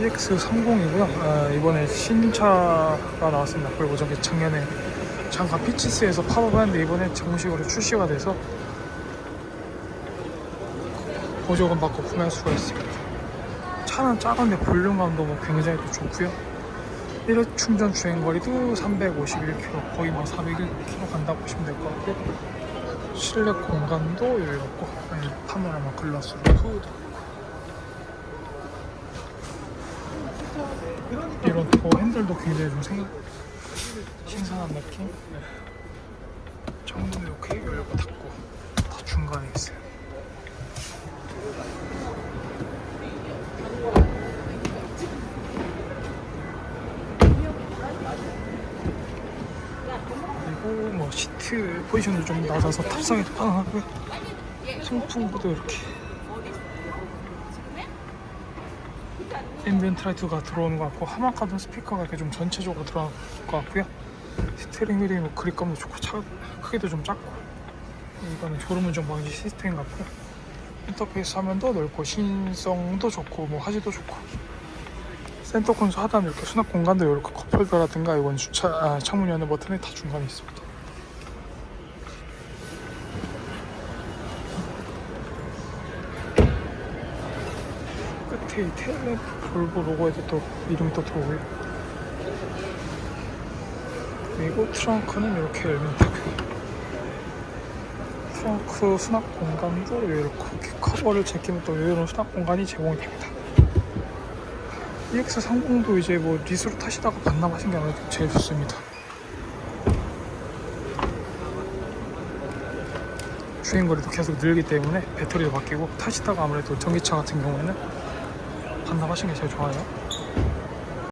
EX30이고요. 아, 이번에 신차가 나왔습니다. 그리고 저기 작년에 잠깐 피치스에서 팝업했는데 이번에 정식으로 출시가 돼서 보조금 받고 구매할 수가 있습니다. 차는 작은데 볼륨감도 뭐 굉장히 또 좋고요. 1회 충전 주행 거리도 351km, 거의 뭐 401km 간다고 보시면 될 것 같고요. 실내 공간도 여유롭고, 파노라마 글라스로 후드 이런 도 핸들도 굉장히 좀 생각 신선한 느낌. 네. 정문 이렇게 열고 닫고 다 중간에 있어요. 그리고 뭐 시트 포지션도 좀 낮아서 탑승에도 편안하고요. 송풍구도 이렇게 앰비언트 라이트가 들어오는 것 같고 하마카드 스피커가 이렇게 좀 전체적으로 들어갈 것 같고요. 스티어링 휠이 뭐 그립감도 좋고 차 크기도 좀 작고 이거는 졸음 운전 방지 시스템 같고 인터페이스 화면도 넓고 신성도 좋고 뭐 화질도 좋고 센터 콘솔 하단에 이렇게 수납 공간도 이렇게 컵홀더라든가 이건 주차 아, 창문 여는 버튼이 다 중간에 있습니다. 이 테일램프 볼보 로고에도 또 이름이 또 들어오고요. 그리고 트렁크는 이렇게 열면 되고요. 트렁크 수납 공간도 이렇게 커버를 제끼면 또 이런 수납 공간이 제공이 됩니다. EX30도 이제 뭐 리스로 타시다가 반납하신 게 아무래도 제일 좋습니다. 주행거리도 계속 늘기 때문에 배터리도 바뀌고 타시다가 아무래도 전기차 같은 경우에는 반납하신 게 제일 좋아요.